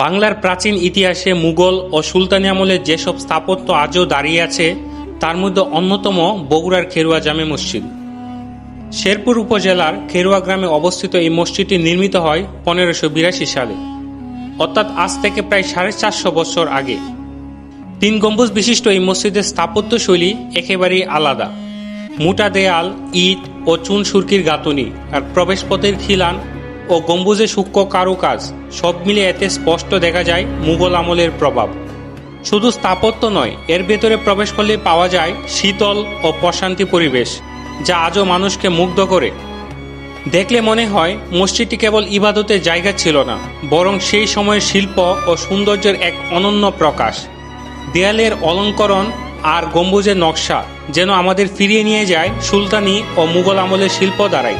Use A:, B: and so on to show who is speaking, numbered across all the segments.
A: বাংলার প্রাচীন ইতিহাসে মুঘল ও সুলতানি আমলে যেসব স্থাপত্য আজও দাঁড়িয়ে আছে, তার মধ্যে অন্যতম বগুড়ার খেরুয়া জামে মসজিদ। শেরপুর উপজেলার খেরুয়া গ্রামে অবস্থিত এই মসজিদটি নির্মিত হয় পনেরোশো বিরাশি সালে, অর্থাৎ আজ থেকে প্রায় সাড়ে চারশো বছর আগে। তিন গম্বুজ বিশিষ্ট এই মসজিদের স্থাপত্য শৈলী একেবারেই আলাদা। মোটা দেয়াল, ইট ও চুন সুরকির গাঁথুনি আর প্রবেশপথের খিলান ও গম্বুজে সূক্ষ্ম কারুকাজ, সব মিলে এতে স্পষ্ট দেখা যায় মুঘল আমলের প্রভাব। শুধু স্থাপত্য নয়, এর ভেতরে প্রবেশ করলে পাওয়া যায় শীতল ও প্রশান্তি পরিবেশ, যা আজও মানুষকে মুগ্ধ করে। দেখলে মনে হয়, মসজিদটি কেবল ইবাদতের জায়গা ছিল না, বরং সেই সময়ের শিল্প ও সৌন্দর্যের এক অনন্য প্রকাশ। দেয়ালের অলঙ্করণ আর গম্বুজের নকশা যেন আমাদের ফিরিয়ে নিয়ে যায় সুলতানি ও মুঘল আমলের শিল্প দ্বারাই।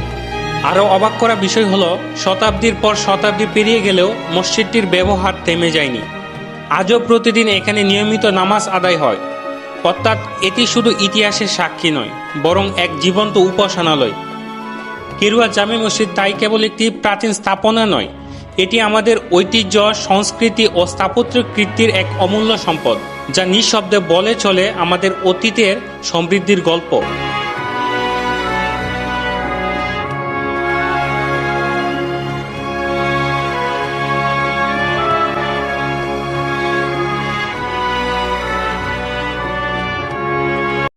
A: আরও অবাক করা বিষয় হলো, শতাব্দীর পর শতাব্দী পেরিয়ে গেলেও মসজিদটির ব্যবহার থেমে যায়নি। আজও প্রতিদিন এখানে নিয়মিত নামাজ আদায় হয়। অর্থাৎ এটি শুধু ইতিহাসের সাক্ষী নয়, বরং এক জীবন্ত উপাসনালয়। কেরুয়া জামে মসজিদ তাই কেবল একটি প্রাচীন স্থাপনা নয়, এটি আমাদের ঐতিহ্য, সংস্কৃতি ও স্থাপত্য কীর্তির এক অমূল্য সম্পদ, যা নিঃশব্দে বলে চলে আমাদের অতীতের সমৃদ্ধির গল্প।